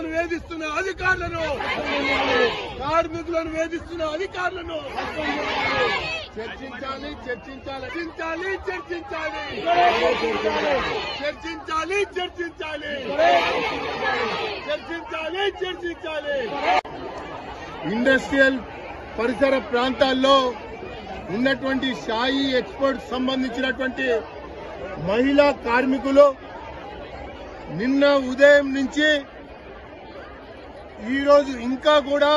వేధిస్తున్న అధికారులను. కార్మికులను వేధిస్తున్న అధికారులను. చర్చించాలి చర్చించాలి చర్చించాలి చర్చించాలి. చర్చించాలి చర్చించాలి. చర్చించాలి చర్చించాలి. ఇండస్ట్రియల్ పరిసర ప్రాంతాల్లో ఉన్నటువంటి షాయి ఎక్స్పోర్ట్ సంబంధించినటువంటి మహిళా కార్మికులు నిన్న ఉదయం నుంచి ఈరోజు ఇంకా కూడా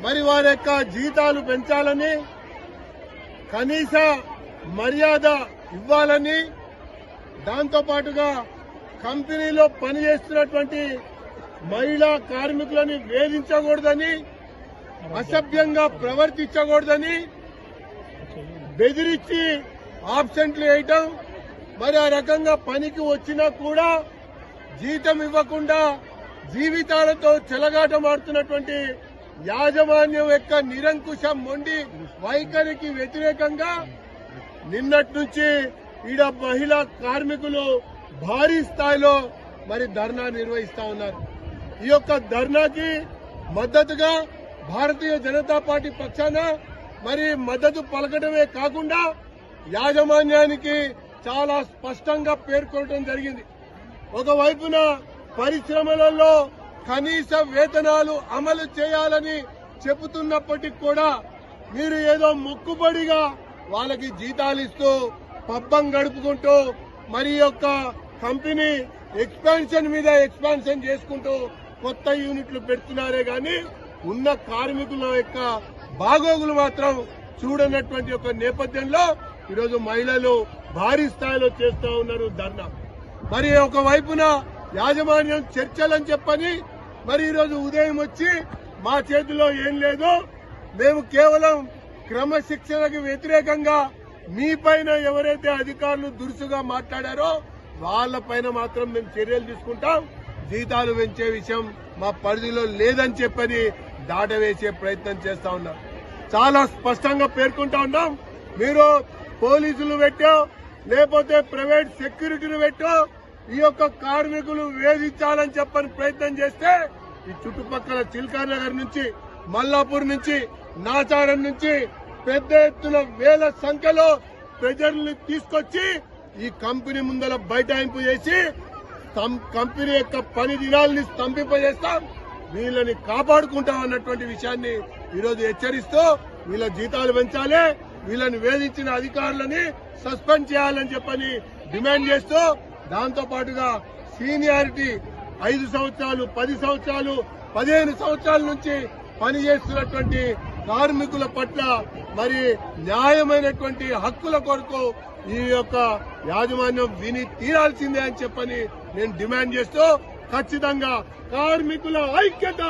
మరి వారి యొక్క జీతాలు పెంచాలని కనీస మర్యాద ఇవ్వాలని దాంతో పాటుగా కంపెనీలో పనిచేస్తున్నటువంటి మహిళా కార్మికులని వేధించకూడదని అసభ్యంగా ప్రవర్తించకూడదని బెదిరించి ఆబ్సెంట్లు వేయటం మరి ఆ రకంగా పనికి వచ్చినా కూడా జీతం ఇవ్వకుండా జీవితాలతో చెలగాటమాడుతున్నటువంటి యాజమాన్యం యొక్క నిరంకుశ మొండి వైఖరికి వ్యతిరేకంగా నిన్నటి నుంచి ఈడ మహిళా కార్మికులు భారీ స్థాయిలో మరి ధర్నా నిర్వహిస్తా ఉన్నారు. ఈ యొక్క ధర్నాకి మద్దతుగా భారతీయ జనతా పార్టీ పక్షాన మరి మద్దతు పలకడమే కాకుండా యాజమాన్యానికి చాలా స్పష్టంగా పేర్కొనడం జరిగింది. ఒకవైపున పరిశ్రమలలో కనీస వేతనాలు అమలు చేయాలని చెబుతున్నప్పటికీ కూడా మీరు ఏదో మొక్కుబడిగా వాళ్ళకి జీతాలు ఇస్తూ పబ్బం గడుపుకుంటూ మరి యొక్క కంపెనీ ఎక్స్పాన్షన్ మీద ఎక్స్పాన్షన్ చేసుకుంటూ కొత్త యూనిట్లు పెడుతున్నారే గాని ఉన్న కార్మికుల యొక్క బాగోగులు మాత్రం చూడనటువంటి ఒక నేపథ్యంలో ఈరోజు మహిళలు భారీ స్థాయిలో చేస్తూ ఉన్నారు ధర్నా. మరి ఒక వైపున యాజమాన్యం చర్చలని చెప్పని మరి ఈరోజు ఉదయం వచ్చి మా చేతిలో ఏం లేదు. మేము కేవలం క్రమశిక్షణకు వ్యతిరేకంగా మీ పైన ఎవరైతే అధికారులు దురుసుగా మాట్లాడారో వాళ్ళ పైన మాత్రం మేము చర్యలు తీసుకుంటాం. జీతాలు పెంచే విషయం మా పరిధిలో లేదని చెప్పని దాటవేసే ప్రయత్నం చేస్తా ఉన్నాం. చాలా స్పష్టంగా పేర్కొంటా ఉన్నాం. మీరు పోలీసులు పెట్టో లేకపోతే ప్రైవేట్ సెక్యూరిటీని పెట్టో ఈ యొక్క కార్మికులు వేధించాలని చెప్పని ప్రయత్నం చేస్తే ఈ చుట్టుపక్కల చిల్కార్ నగర్ నుంచి మల్లాపూర్ నుంచి నాచారం నుంచి పెద్ద ఎత్తున వేల సంఖ్యలో ప్రజల్ని తీసుకొచ్చి ఈ కంపెనీ ముందర బైఠాయింపు చేసి కంపెనీ యొక్క పని దినాల్ని స్తంభింపజేస్తాం. వీళ్ళని కాపాడుకుంటాం అన్నటువంటి విషయాన్ని ఈరోజు హెచ్చరిస్తూ వీళ్ళ జీతాలు పెంచాలి వీళ్ళని వేధించిన అధికారులని సస్పెండ్ చేయాలని చెప్పని డిమాండ్ చేస్తూ దాంతో పాటుగా సీనియారిటీ ఐదు సంవత్సరాలు పది సంవత్సరాలు పదిహేను సంవత్సరాల నుంచి పనిచేస్తున్నటువంటి కార్మికుల పట్ల మరి న్యాయమైనటువంటి హక్కుల కొరకు ఈ యొక్క యాజమాన్యం విని తీరాల్సిందే అని చెప్పని నేను డిమాండ్ చేస్తూ ఖచ్చితంగా కార్మికుల ఐక్యత